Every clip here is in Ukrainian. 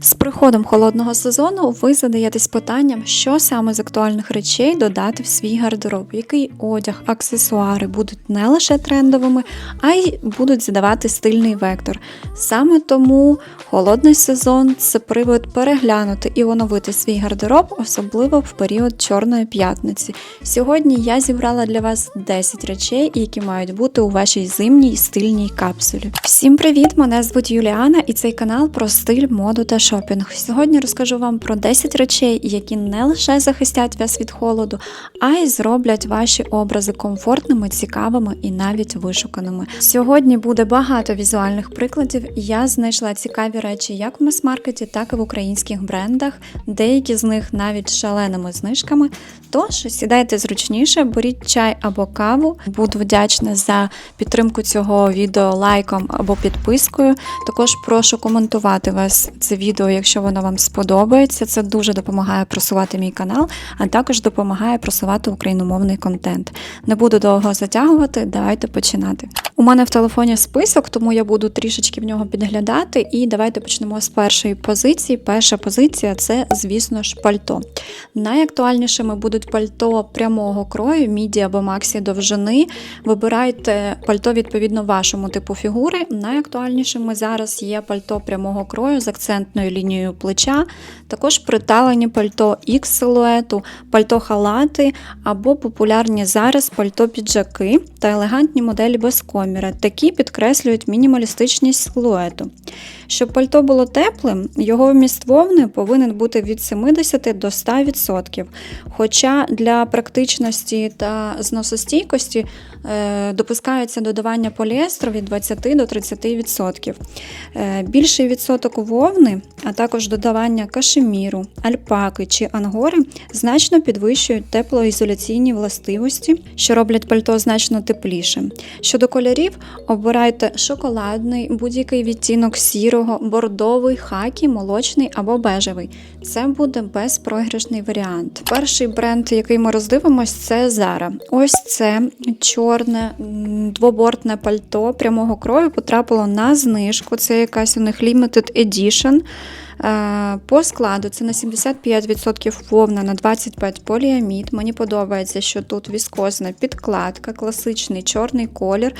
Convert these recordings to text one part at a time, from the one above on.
З приходом холодного сезону ви задаєтесь питанням, що саме з актуальних речей додати в свій гардероб, який одяг, аксесуари будуть не лише трендовими, а й будуть задавати стильний вектор. Саме тому холодний сезон це привод переглянути і оновити свій гардероб, особливо в період Чорної п'ятниці. Сьогодні я зібрала для вас 10 речей, які мають бути у вашій зимній стильній капсулі. Всім привіт! Мене звуть Юліана, і цей канал про стиль, моду та шопінг. Сьогодні розкажу вам про 10 речей, які не лише захистять вас від холоду, а й зроблять ваші образи комфортними, цікавими і навіть вишуканими. Сьогодні буде багато візуальних прикладів. Я знайшла цікаві речі як в мас-маркеті, так і в українських брендах. Деякі з них навіть шаленими знижками. Тож сідайте зручніше, беріть чай або каву. Буду вдячна за підтримку цього відео лайком або підпискою. Також прошу коментувати вас це відео, якщо воно вам сподобається. Це дуже допомагає просувати мій канал, а також допомагає просувати україномовний контент. Не буду довго затягувати, давайте починати. У мене в телефоні список, тому я буду трішечки в нього підглядати. І давайте почнемо з першої позиції. Перша позиція це, звісно ж, пальто. Найактуальнішими будуть пальто прямого крою, міді або максі довжини. Вибирайте пальто відповідно вашому типу фігури. Найактуальнішими зараз є пальто прямого крою з акцентною лінією плеча, також приталені пальто X силуету, пальто халати або популярні зараз пальто піджаки та елегантні моделі без коміра. Такі підкреслюють мінімалістичність силуету. Щоб пальто було теплим, його вміст вовни повинен бути від 70 до 100%. Хоча для практичності та зносостійкості допускається додавання поліестру від 20 до 30%. Е, більший відсоток вовни, а також додавання кашеміру, альпаки чи ангори значно підвищують теплоізоляційні властивості, що роблять пальто значно теплішим. Щодо кольорів, обирайте шоколадний, будь-який відтінок сірого, бордовий, хакі, молочний або бежевий. Це буде безпрограшний варіант. Перший бренд, який ми роздивимось, це Zara. Ось це чорне м, двобортне пальто прямого крою потрапило на знижку. Це якась у них limited edition. Е, По складу це на 75% вовна, на 25% поліамід. Мені подобається, що тут віскозна підкладка, класичний чорний колір,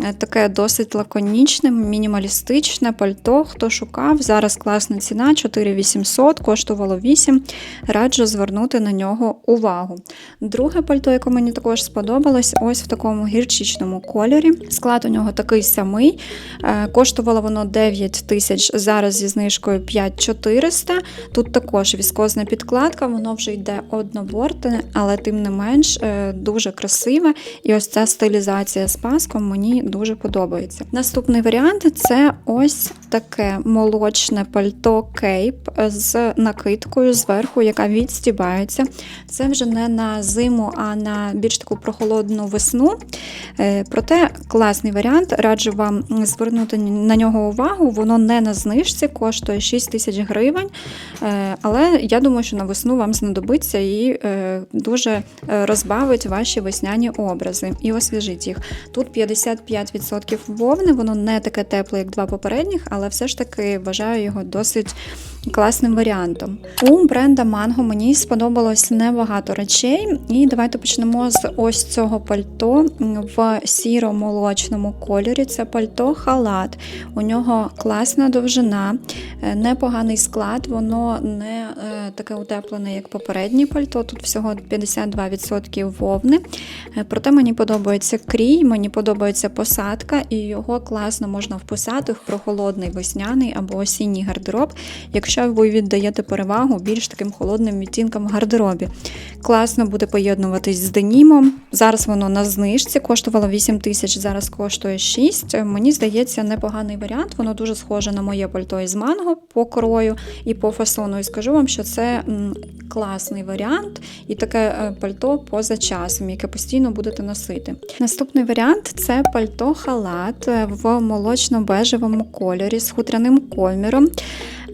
е, таке досить лаконічне, мінімалістичне пальто. Хто шукав, зараз класна ціна 4800, коштувало 8. Раджу звернути на нього увагу. Друге пальто, яке мені також сподобалось, ось в такому гірчичному кольорі. Склад у нього такий самий. Е, Коштувало воно 9 тисяч, зараз зі знижкою 5400. Тут також віскозна підкладка, воно вже йде однобортне, але тим не менш е, дуже красиве. І ось ця стилізація з паском мені дуже подобається. Наступний варіант це ось таке молочне пальто кейп з накидкою зверху, яка відстібається. Це вже не на зиму, а на більш таку прохолодну весну. Е, Проте класний варіант. Раджу вам звернути на нього увагу. Воно не на знижці, коштує 6 тисяч гривень. Е, Але я думаю, що на весну вам знадобиться і е, дуже е, розбавить ваші весняні образи і освіжить їх. Тут 55% вовни, воно не таке тепле, як два попередніх, але все ж таки вважаю його досить класним варіантом. У бренда Mango мені сподобалось небагато речей, і давайте почнемо з ось цього пальто в сіро-молочному кольорі. Це пальто халат. У нього класна довжина, е, непоганий склад, воно не е, таке утеплене, як попереднє пальто. Тут всього 52% вовни. Е, Проте мені подобається крій, мені подобається посадка, і його класно можна вписати в прохолодний весняний або осінній гардероб, якщо ви віддаєте перевагу більш таким холодним відтінкам в гардеробі. Класно буде поєднуватись з денімом. Зараз воно на знижці, коштувало 8 тисяч, зараз коштує 6. Мені здається, непоганий варіант. Воно дуже схоже на моє пальто із манго по крою і по фасону. І скажу вам, що це класний варіант і таке е, пальто поза часом, яке постійно будете носити. Наступний варіант це пальто халат е, в молочно-бежевому кольорі з хутряним коміром.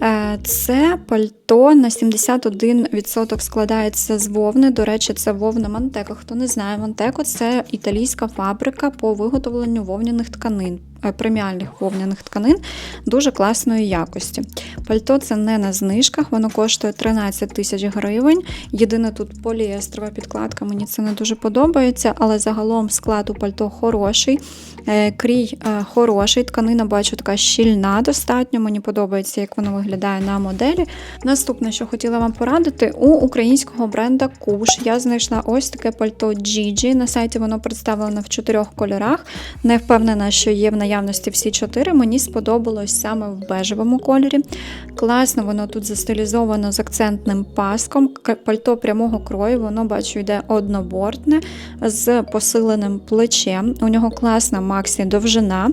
Е, Це пальто на 71% складається з вовни. До речі, це вовна Мантеко. Хто не знає, Мантеко це італійська фабрика по виготовленню вовняних тканин. Е, преміальних вовняних тканин дуже класної якості. Пальто це не на знижках, воно коштує 13 тисяч гривень. Єдине тут поліестрова підкладка, мені це не дуже подобається, але загалом склад у пальто хороший. Е, крій е, хороший, тканина бачу така щільна достатньо. Мені подобається, як воно виглядає на моделі. Наступне, що хотіла вам порадити, у українського бренда Куш я знайшла ось таке пальто Gigi. На сайті воно представлено в чотирьох кольорах. Не впевнена, що є в наявності всі чотири. Мені сподобалось саме в бежевому кольорі. Класно, воно тут застилізовано з акцентним паском. Пальто прямого крою, воно бачу, йде однобортне з посиленим плечем. У нього класна максі довжина.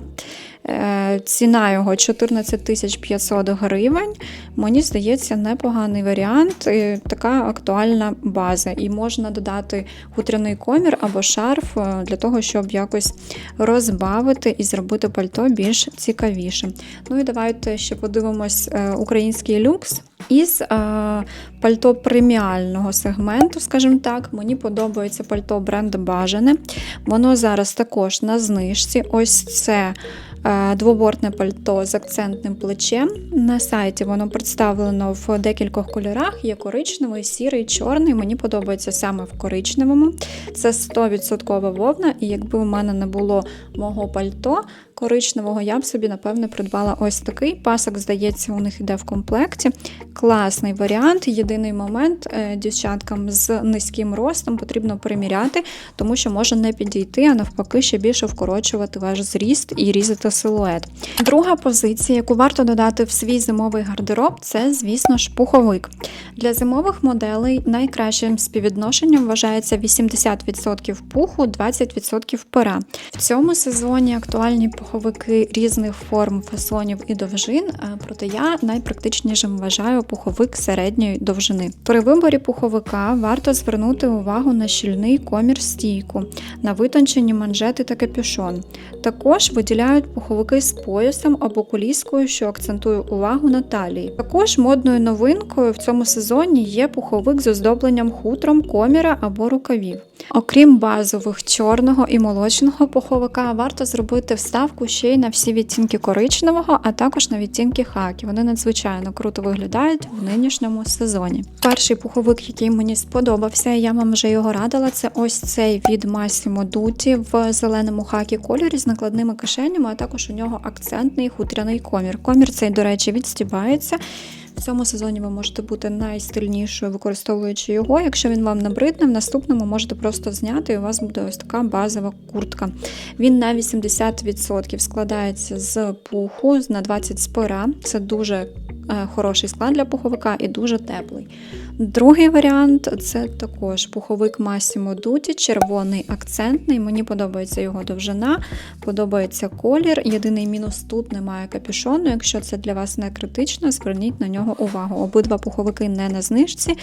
Е, ціна його 14 500 гривень. Мені здається, непоганий варіант, така актуальна база. І можна додати хутряний комір або шарф е, для того, щоб якось розбавити і зробити пальто більш цікавішим. Ну і давайте ще подивимось е, український люкс. Із е, пальто преміального сегменту, скажімо так, мені подобається пальто бренду Бажане. Воно зараз також на знижці. Ось це Е, двобортне пальто з акцентним плечем. На сайті воно представлено в декількох кольорах: є коричневий, сірий, чорний. Мені подобається саме в коричневому. Це 100% вовна, і якби у мене не було мого пальто, коричневого я б собі, напевне, придбала ось такий. Пасок, здається, у них йде в комплекті. Класний варіант. Єдиний момент е, дівчаткам з низьким ростом потрібно приміряти, тому що може не підійти, а навпаки, ще більше вкорочувати ваш зріст і різати силует. Друга позиція, яку варто додати в свій зимовий гардероб, це, звісно ж, пуховик. Для зимових моделей найкращим співвідношенням вважається 80% пуху, 20% пера. В цьому сезоні актуальні пуховики різних форм, фасонів і довжин, проте я найпрактичнішим вважаю пуховик середньої довжини. При виборі пуховика варто звернути увагу на щільний комір стійку, на витончені манжети та капюшон. Також виділяють пуховики з поясом або куліскою, що акцентує увагу на талії. Також модною новинкою в цьому сезоні є пуховик з оздобленням хутром, коміра або рукавів. Окрім базових чорного і молочного пуховика, варто зробити вставку ще й на всі відтінки коричневого, а також на відтінки хакі. Вони надзвичайно круто виглядають в нинішньому сезоні. Перший пуховик, який мені сподобався, я вам вже його радила, це ось цей від Massimo Dutti в зеленому хакі кольорі з накладними кишенями, а також у нього акцентний хутряний комір. Комір цей, до речі, відстібається. В цьому сезоні ви можете бути найстильнішою, використовуючи його. Якщо він вам набридне, в наступному можете просто зняти, і у вас буде ось така базова куртка. Він на 80% складається з пуху, на 20 з пера. Це дуже Е, хороший склад для пуховика і дуже теплий. Другий варіант це також пуховик Massimo Dutti, червоний акцентний. Мені подобається його довжина, подобається колір. Єдиний мінус тут немає капюшону. Якщо це для вас не критично, зверніть на нього увагу. Обидва пуховики не на знижці.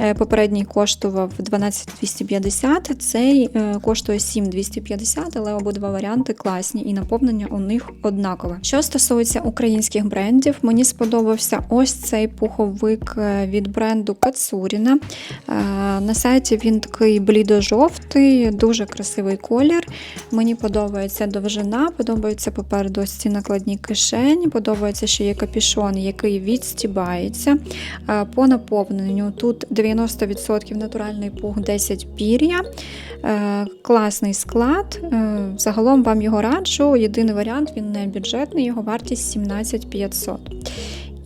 Е, попередній коштував 12250, цей е, коштує 7250, але обидва варіанти класні і наповнення у них однакове. Що стосується українських брендів, мені сподобався ось цей пуховик е, від бренду Кацуріна. На сайті він такий блідо-жовтий, дуже красивий колір. Мені подобається довжина, подобається попереду ось ці накладні кишені, подобається, що є капішон, який відстібається. По наповненню тут 90% натуральний пух, 10 пір'я. Е, класний склад. Е, загалом вам його раджу. Єдиний варіант, він не бюджетний, його вартість 17500.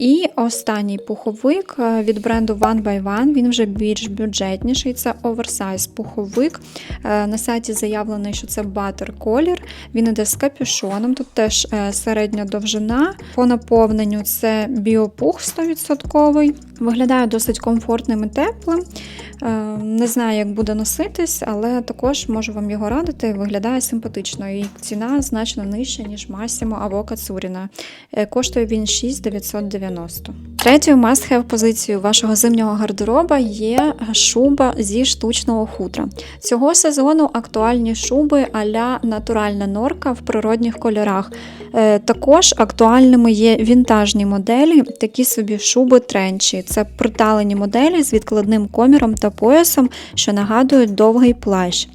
І останній пуховик е, від бренду One by One, він вже більш бюджетніший. Це оверсайз пуховик. На сайті заявлено, що це батер колір. Він іде з капюшоном, тут теж середня довжина. По наповненню це біопух 100%. Виглядає досить комфортним і теплим. Е, не знаю, як буде носитись, але також можу вам його радити. Виглядає симпатично. І ціна значно нижча, ніж Масімо або Кацуріна. Е, коштує він 6990. Третьою must-have позицією вашого зимнього гардероба є шуба зі штучного хутра. Цього сезону актуальні шуби а-ля натуральна норка в природних кольорах. Е, також актуальними є вінтажні моделі, такі собі шуби тренчі. Це приталені моделі з відкладним коміром та поясом, що нагадують довгий плащ.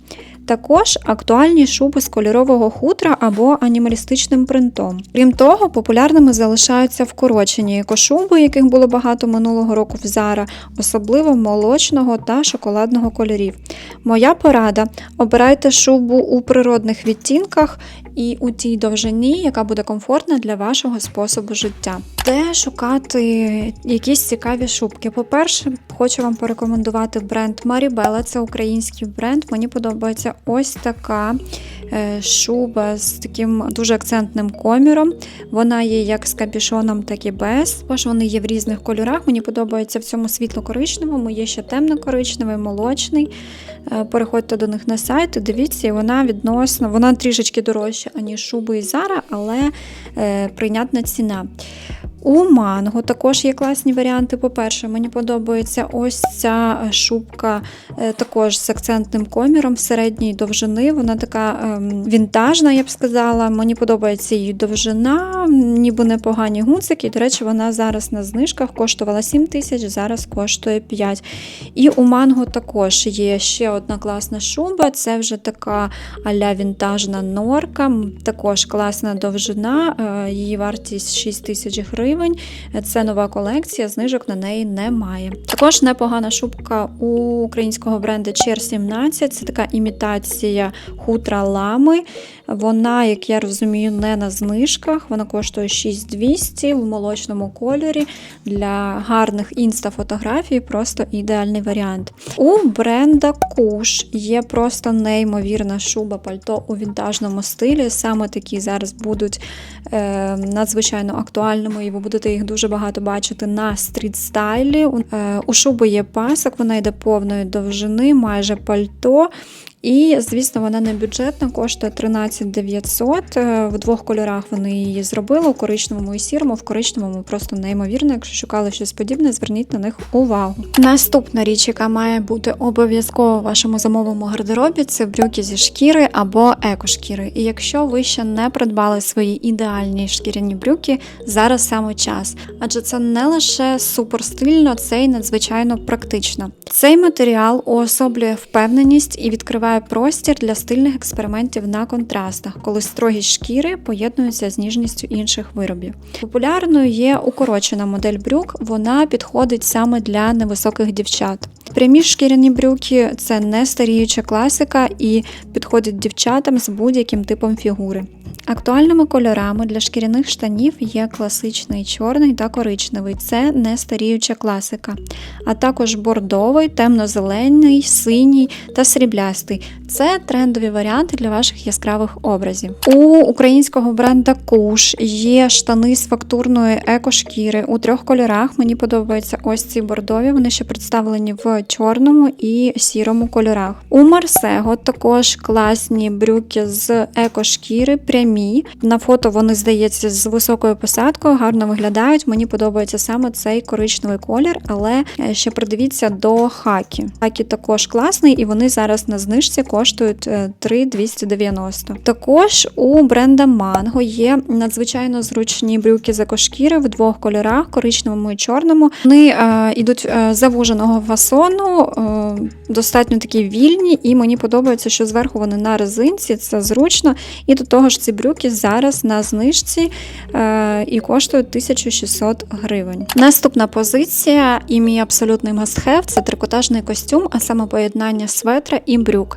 Також актуальні шуби з кольорового хутра або анімалістичним принтом. Крім того, популярними залишаються вкорочені екошуби, яких було багато минулого року в Зара, особливо молочного та шоколадного кольорів. Моя порада: обирайте шубу у природних відтінках і у тій довжині, яка буде комфортна для вашого способу життя. Де шукати якісь цікаві шубки? По-перше, хочу вам порекомендувати бренд Maribella, це український бренд. Мені подобається ось така е, шуба з таким дуже акцентним коміром. Вона є як з капюшоном, так і без. Також вони є в різних кольорах. Мені подобається в цьому світло-коричневому, є ще темно-коричневий, молочний. Е, Переходьте до них на сайт, дивіться, і вона відносно, вона трішечки дорожча, аніж шуби і Zara, але е, прийнятна ціна. У манго також є класні варіанти. По-перше, мені подобається ось ця шубка е, також з акцентним коміром середньої довжини. Вона така ем, вінтажна, я б сказала. Мені подобається її довжина, ніби непогані гудзики. До речі, вона зараз на знижках коштувала 7 тисяч, зараз коштує 5. І у манго також є ще одна класна шуба. Це вже така а-ля вінтажна норка. Також класна довжина, е, її вартість 6 тисяч гривень. Це нова колекція, знижок на неї немає. Також непогана шубка у українського бренду Чер 17. Це така імітація хутра лами. Вона, як я розумію, не на знижках. Вона коштує 6200 в молочному кольорі. Для гарних інста-фотографій просто ідеальний варіант. У бренда Куш є просто неймовірна шуба пальто у вінтажному стилі. Саме такі зараз будуть е, надзвичайно актуальними, і ви будете їх дуже багато бачити на стріт-стайлі. Е, у шуби є пасок, вона йде повної довжини, майже пальто. І, звісно, вона не бюджетна, коштує 13 900. Е, В двох кольорах вони її зробили, у коричневому і сірому. В коричневому просто неймовірно. Якщо шукали щось подібне, зверніть на них увагу. Наступна річ, яка має бути обов'язково в вашому зимовому гардеробі, це брюки зі шкіри або екошкіри. І якщо ви ще не придбали свої ідеальні шкіряні брюки, зараз саме час. Адже це не лише супер стильно, це й надзвичайно практично. Цей матеріал уособлює впевненість і відкриває простір для стильних експериментів на контрастах, коли строгість шкіри поєднуються з ніжністю інших виробів. Популярною є укорочена модель брюк, вона підходить саме для невисоких дівчат. Прямі шкіряні брюки це не старіюча класика і підходять дівчатам з будь-яким типом фігури. Актуальними кольорами для шкіряних штанів є класичний чорний та коричневий, це не старіюча класика, а також бордовий, темно-зелений, синій та сріблястий. Це трендові варіанти для ваших яскравих образів. У українського бренда Куш є штани з фактурної екошкіри у трьох кольорах. Мені подобаються ось ці бордові. Вони ще представлені в чорному і сірому кольорах. У Марсего також класні брюки з екошкіри, прямі. На фото вони, здається, з високою посадкою, гарно виглядають. Мені подобається саме цей коричневий колір, але е, ще придивіться до хакі. Хакі також класний, і вони зараз на знижці коштують е, 3,290. Також у бренда Mango є надзвичайно зручні брюки з екошкіри в двох кольорах коричневому і чорному. Вони е, ідуть е, завуженого фасону, е, достатньо такі вільні, і мені подобається, що зверху вони на резинці, це зручно. І до того ж, ці брюки зараз на знижці е, і коштують 1600 гривень. Наступна позиція і мій абсолютний must-have – це трикотажний костюм, а саме поєднання светра і брюк.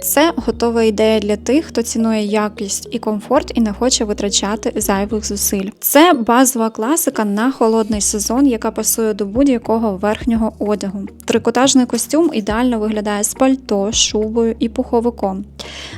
Це готова ідея для тих, хто цінує якість і комфорт і не хоче витрачати зайвих зусиль. Це базова класика на холодний сезон, яка пасує до будь-якого верхнього одягу. Трикотажний костюм ідеально виглядає з пальто, шубою і пуховиком.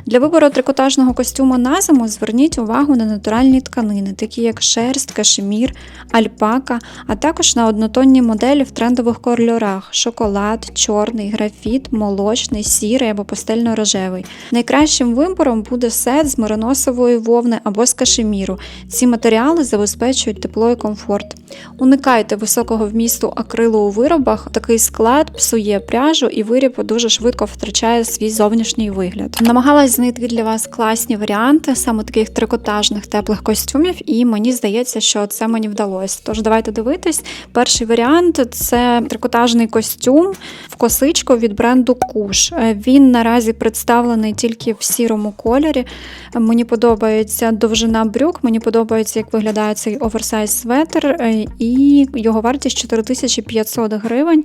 Для вибору трикотажного костюму на зиму зверніть увагу на натуральні тканини, такі як шерсть, кашемір, альпака, а також на однотонні моделі в трендових кольорах: шоколад, чорний, графіт, молочний, сірий або пастельно-рожевий. Найкращим вибором буде сет з мериносової вовни або з кашеміру. Ці матеріали забезпечують тепло і комфорт. Уникайте високого вмісту акрилу у виробах. Такий склад псує пряжу і виріб дуже швидко втрачає свій зовнішній вигляд. Намагалась знайти для вас класні варіанти саме таких трикотажних теплих костюмів, і мені здається, що це мені вдалося. Тож давайте дивитись. Перший варіант це трикотажний костюм в косичку від бренду Куш. Він наразі представлений тільки в сірому кольорі. Мені подобається довжина брюк, мені подобається, як виглядає цей оверсайз светр, і його вартість 4500 гривень.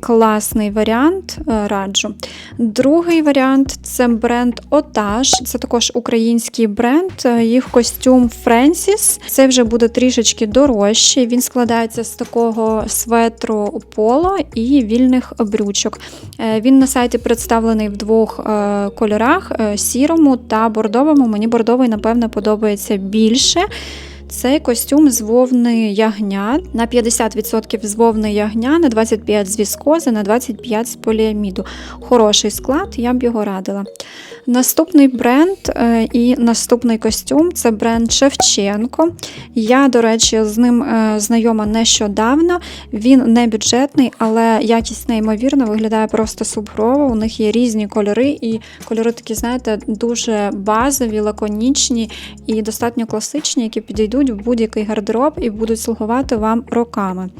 Класний варіант, е, раджу. Другий варіант це бренд Отаж. Це також український бренд. е, Їх костюм Френсіс. Це вже буде трішечки дорожчий. Він складається з такого светру поло і вільних брючок. Е, Він на сайті представлений в двох кольорах: сірому та бордовому. Мені бордовий, напевно, подобається більше. Цей костюм з вовни ягня на 50% з вовни ягня, на 25% з віскози, на 25% з поліаміду. Хороший склад, я б його радила. Наступний бренд е, і наступний костюм це бренд Шевченко. Я, до речі, з ним е, знайома нещодавно. Він не бюджетний, але якість неймовірна, виглядає просто суперово. У них є різні кольори, і кольори такі, знаєте, дуже базові, лаконічні і достатньо класичні, які підійдуть в будь-який гардероб і будуть слугувати вам роками.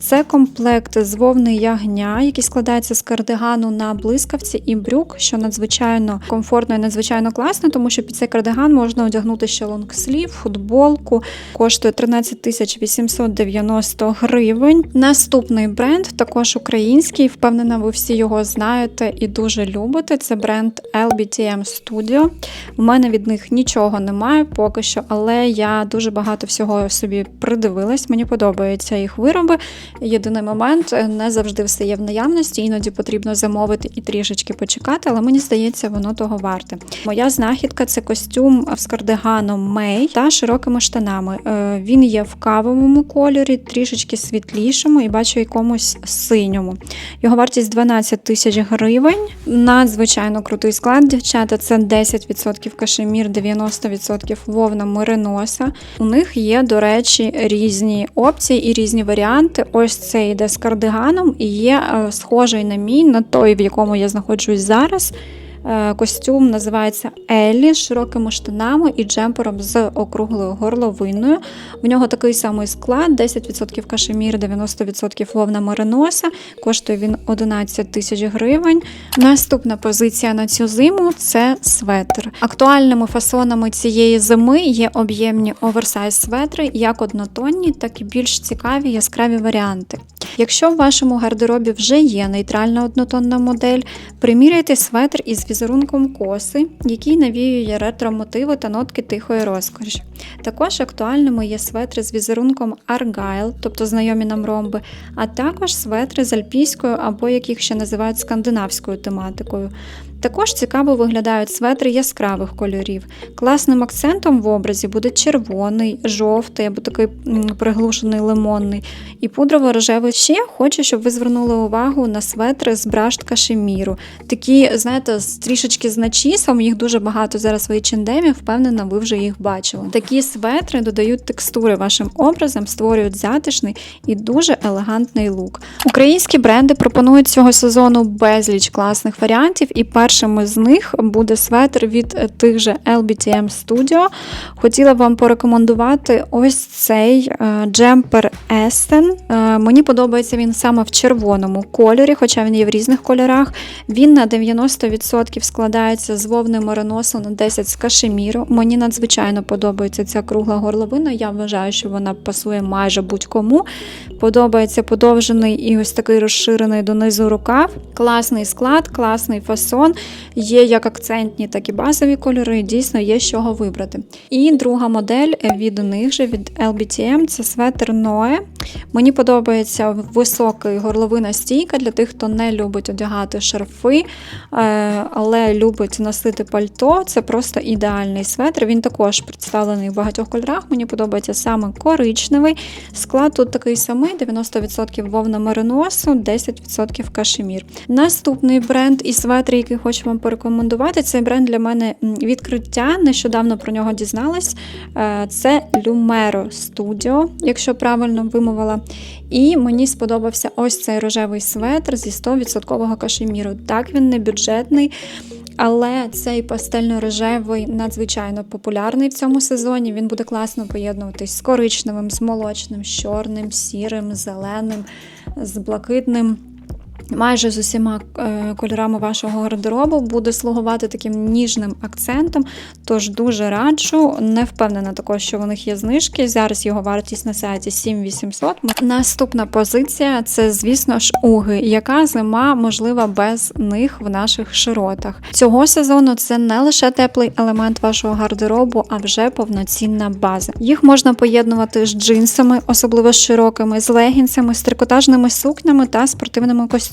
Це комплект з вовни ягня, який складається з кардигану на блискавці і брюк, що надзвичайно комфортно і надзвичайно класно, тому що під цей кардиган можна одягнути ще лонгслів, футболку. Коштує 13 тисяч 890 гривень. Наступний бренд, також український. Впевнена, ви всі його знаєте і дуже любите. Це бренд LBTM Studio. У мене від них нічого немає поки що, але я дуже багато всього собі придивилась. Мені подобаються їх вироби. Єдиний момент не завжди все є в наявності, іноді потрібно замовити і трішечки почекати, але мені здається, воно того варте. Моя знахідка це костюм з кардиганом Мей та широкими штанами. Е, Він є в кавовому кольорі, трішечки світлішому і бачу якомусь синьому. Його вартість 12 тисяч гривень. Надзвичайно крутий склад, дівчата. Це 10% кашемір, 90% вовна мериноса. У них є, до речі, різні опції і різні варіанти. Ось цей йде з кардиганом і є е, схожий на мій, на той, в якому я знаходжусь зараз. Е, Костюм називається Еллі з широкими штанами і джемпером з округлою горловиною. В нього такий самий склад: 10% кашемір, 90% вовна мериноса. Коштує він 11 тисяч гривень. Наступна позиція на цю зиму це светр. Актуальними фасонами цієї зими є об'ємні оверсайз светри, як однотонні, так і більш цікаві яскраві варіанти. Якщо в вашому гардеробі вже є нейтральна однотонна модель, приміряйте светр із візерунком коси, який навіює ретро-мотиви та нотки тихої розкоші. Також актуальними є светри з візерунком аргайл, тобто знайомі нам ромби, а також светри з альпійською або як їх ще називають скандинавською тематикою. Також цікаво виглядають светри яскравих кольорів. Класним акцентом в образі буде червоний, жовтий або такий приглушений лимонний і пудрово-рожевий. Ще хочу, щоб ви звернули увагу на светри з бражд кашеміру. Такі, знаєте, трішечки з начісом, їх дуже багато зараз в H&M, впевнена, ви вже їх бачили. Такі светри додають текстури вашим образам, створюють затишний і дуже елегантний лук. Українські бренди пропонують цього сезону безліч класних варіантів, і першим з них буде светр від е, тих же LBTM Studio. Хотіла вам порекомендувати ось цей е, джемпер Esten. Е, Мені подобається він саме в червоному кольорі, хоча він є в різних кольорах. Він на 90% складається з вовни мериносу на 10 з кашеміру. Мені надзвичайно подобається ця кругла горловина. Я вважаю, що вона пасує майже будь-кому. Подобається подовжений і ось такий розширений донизу рукав. Класний склад, класний фасон. Є як акцентні, так і базові кольори. Дійсно є з чого вибрати. І друга модель від них же від LBTM це светр Noe. Мені подобається високий горловина стійка для тих, хто не любить одягати шарфи, е, але любить носити пальто. Це просто ідеальний светр. Він також представлений в багатьох кольорах. Мені подобається саме коричневий. Склад тут такий самий: 90% вовна мериносу, 10% кашемір. Наступний бренд і светр, який хочу хочу вам порекомендувати. Цей бренд для мене відкриття. Нещодавно про нього дізналась. Е, Це Lumero Studio, якщо правильно вимовила. І мені сподобався ось цей рожевий светр зі 100% кашеміру. Так, він не бюджетний. Але цей пастельно-рожевий надзвичайно популярний в цьому сезоні. Він буде класно поєднуватись з коричневим, з молочним, з чорним, сірим, зеленим, з блакитним. Майже з усіма е, кольорами вашого гардеробу буде слугувати таким ніжним акцентом. Тож дуже раджу. Не впевнена також, що у них є знижки. Зараз його вартість на сайті 7800. Наступна позиція це, звісно ж, уги. Яка зима можлива без них в наших широтах? Цього сезону це не лише теплий елемент вашого гардеробу, а вже повноцінна база. Їх можна поєднувати з джинсами, особливо з широкими, з легінсами, з трикотажними сукнями та спортивними костюмами.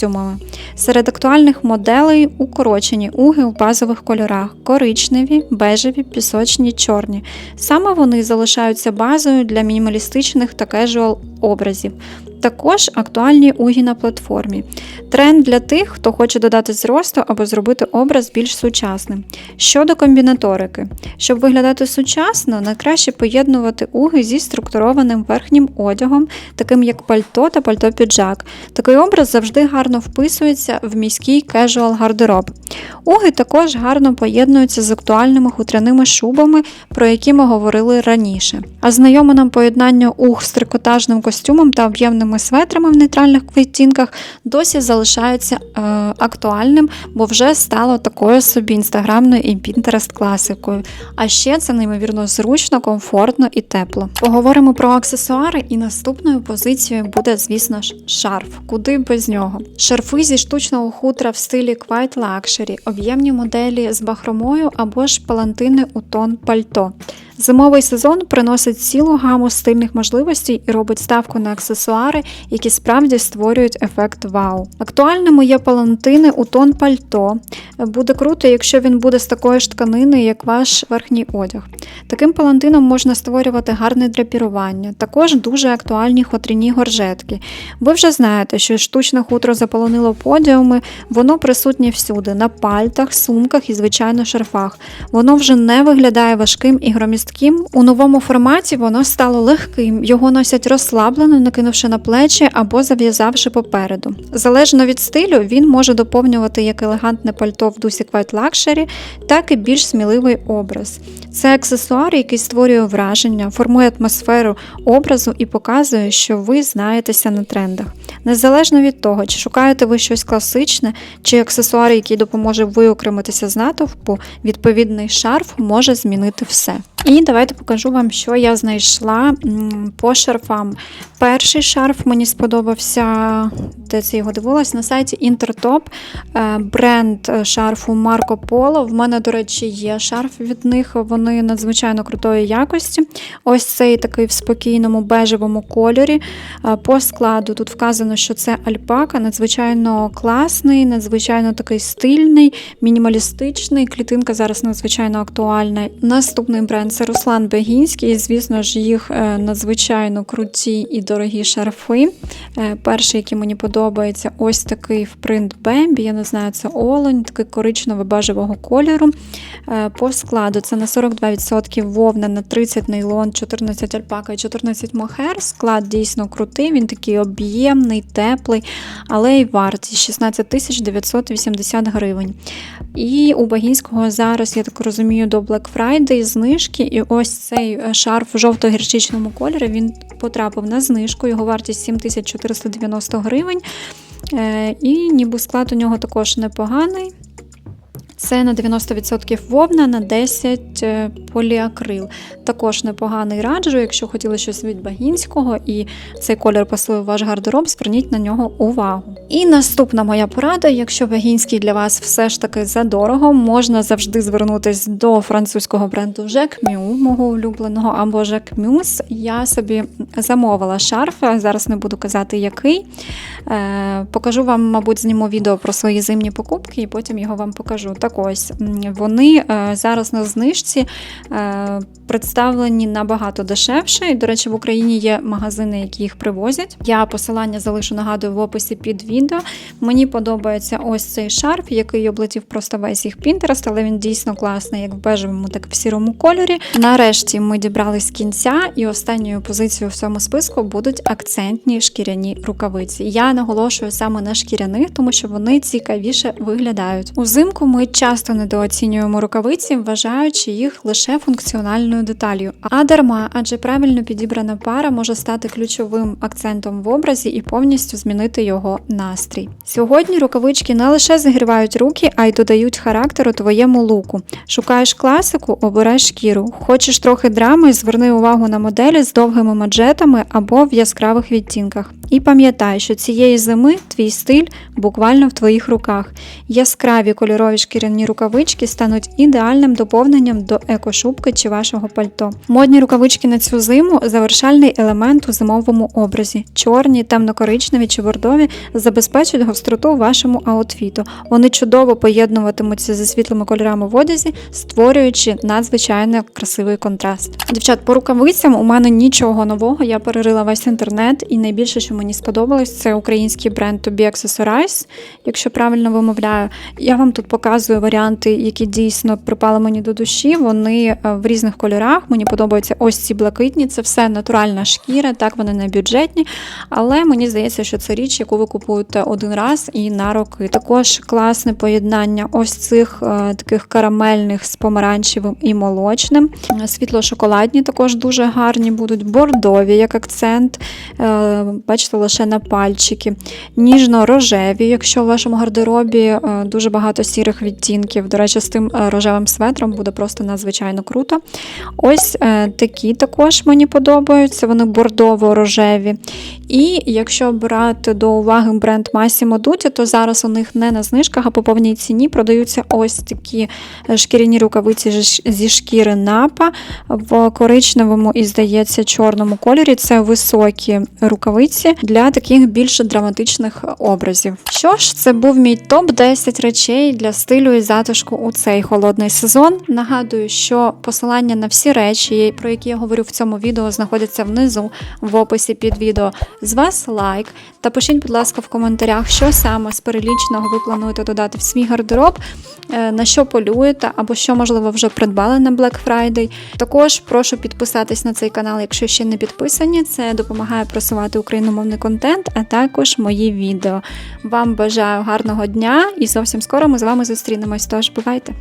Серед актуальних моделей укорочені уги у базових кольорах: коричневі, бежеві, пісочні, чорні. Саме вони залишаються базою для мінімалістичних та кежуал образів. Також актуальні угі на платформі. Тренд для тих, хто хоче додати зросту або зробити образ більш сучасним. Щодо комбінаторики, щоб виглядати сучасно, найкраще поєднувати уги зі структурованим верхнім одягом, таким як пальто та пальто-піджак. Такий образ завжди гарно вписується в міський кежуал гардероб. Уги також гарно поєднуються з актуальними хутряними шубами, про які ми говорили раніше. А знайоме нам поєднання уг з трикотажним костюмом та об'ємними светрами в нейтральних відтінках досі залишається е, актуальним, бо вже стало такою собі інстаграмною і Pinterest класикою. А ще це неймовірно зручно, комфортно і тепло. Поговоримо про аксесуари, і наступною позицією буде, звісно ж, шарф. Куди без нього? Шарфи зі штучного хутра в стилі Quite Luxury, об'ємні моделі з бахромою або ж палантини у тон пальто. Зимовий сезон приносить цілу гаму стильних можливостей і робить ставку на аксесуари, які справді створюють ефект вау. Актуальними є палантини у тон пальто. Буде круто, якщо він буде з такої ж тканини, як ваш верхній одяг. Таким палантином можна створювати гарне драпірування. Також дуже актуальні хотряні горжетки. Ви вже знаєте, що штучне хутро заполонило подіуми, воно присутнє всюди, на пальтах, сумках і, звичайно, шарфах. Воно вже не виглядає важким і громістким. У новому форматі воно стало легким, його носять розслаблено, накинувши на плечі або зав'язавши попереду. Залежно від стилю, він може доповнювати як елегантне пальто в дусі Quite Luxury, так і більш сміливий образ. Це аксесуар, який створює враження, формує атмосферу образу і показує, що ви знаєтеся на трендах. Незалежно від того, чи шукаєте ви щось класичне, чи аксесуар, який допоможе виокремитися з натовпу, відповідний шарф може змінити все. І давайте покажу вам, що я знайшла по шарфам. Перший шарф мені сподобався, де це його дивилась, на сайті Інтертоп. Бренд шарфу Марко Поло. В мене, до речі, є шарф від них, вони надзвичайно крутої якості. Ось цей такий в спокійному бежевому кольорі. Е, По складу тут вказано, що це альпака, надзвичайно класний, надзвичайно такий стильний, мінімалістичний. Клітинка зараз надзвичайно актуальна. Наступний бренд це Руслан Бегінський. Звісно ж, їх е, надзвичайно круті і дорогі шарфи. Е, Перший, який мені подобається, ось такий в принт Бембі. Я не знаю, це олень, такий коричнево-бежевого кольору. Е, По складу це на 42% вовна, на 30 нейлон, 14 альпака і 14 мохер. Склад дійсно крутий, він такий об'ємний, теплий, але й вартість 16 тисяч 980 гривень. І у Багінського зараз, я так розумію, до Black Friday знижки. Ось цей е, шарф в жовто-гірчичному кольорі він потрапив на знижку, його вартість 7490 гривень. Е, І ніби склад у нього також непоганий. Це на 90% вовна, на 10 е, поліакрил. Також непоганий раджу, якщо хотіли щось від Багінського і цей колір пасує ваш гардероб, зверніть на нього увагу. І наступна моя порада: якщо Багінський для вас все ж таки задорого, можна завжди звернутися до французького бренду Jacques мого улюбленого, або Mus. Я собі замовила шарф, зараз не буду казати який. Е, Покажу вам, мабуть, зніму відео про свої зимні покупки і потім його вам покажу. Так ось вони е, зараз на знижці е, представлені набагато дешевше. І, до речі, в Україні є магазини, які їх привозять. Я посилання залишу нагадую в описі під відео. Мені подобається ось цей шарф, який облетів просто весь їх Pinterest, але він дійсно класний, як в бежевому, так і в сірому кольорі. Нарешті ми дібрались кінця, і останньою позицією в цьому списку будуть акцентні шкіряні рукавиці. Я наголошую саме на шкіряних, тому що вони цікавіше виглядають. Узимку ми часто недооцінюємо рукавиці, вважаючи їх лише функціональною деталлю. А дарма, адже правильно підібрана пара може стати ключовим акцентом в образі і повністю змінити його настрій. Сьогодні рукавички не лише зігрівають руки, а й додають характеру твоєму луку. Шукаєш класику, обирай шкіру. Хочеш трохи драми, зверни увагу на моделі з довгими маджетами або в яскравих відтінках. І пам'ятай, що цієї зими твій стиль буквально в твоїх руках. Яскраві кольорові шкіряні рукавички стануть ідеальним доповненням до екошубки чи вашого пальто. Модні рукавички на цю зиму завершальний елемент у зимовому образі. Чорні, темно-коричневі чи бордові забезпечують гостроту вашому аутфіту. Вони чудово поєднуватимуться зі світлими кольорами в одязі, створюючи надзвичайно красивий контраст. Дівчат, по рукавицям у мене нічого нового. Я перерила весь інтернет, і найбільше, що мені сподобалось, це український бренд To Be Accessorize, якщо правильно вимовляю. Я вам тут показую варіанти, які дійсно припали мені до душі. Вони е, в різних кольорах. Мені подобаються ось ці блакитні. Це все натуральна шкіра, так вони не бюджетні. Але мені здається, що це річ, яку ви купуєте один раз і на роки. Також класне поєднання ось цих е, таких карамельних з помаранчевим і молочним. Світло-шоколадні також дуже гарні будуть, бордові як акцент. Е, бачите, лише на пальчики. Ніжно-рожеві, якщо в вашому гардеробі е, дуже багато сірих відтінків. До речі, з тим е, рожевим светром буде просто надзвичайно круто. Ось е, такі також мені подобаються, вони бордово-рожеві. І якщо брати до уваги бренд Massimo Dutti, то зараз у них не на знижках, а по повній ціні продаються ось такі шкіряні рукавиці зі шкіри напа в коричневому і, здається, чорному кольорі. Це високі рукавиці для таких більш драматичних образів. Що ж, це був мій топ 10 речей для стилю і затишку у цей холодний сезон. Нагадую, що посилання на всі речі, про які я говорю в цьому відео, знаходяться внизу в описі під відео. З вас лайк та пишіть, будь ласка, в коментарях, що саме з перелічного ви плануєте додати в свій гардероб, е, на що полюєте, або що, можливо, вже придбали на Black Friday. Також прошу підписатись на цей канал, якщо ще не підписані. Це допомагає просувати україномовний контент, а також мої відео. Вам бажаю гарного дня і зовсім скоро ми з вами зустрінемось. Тож бувайте!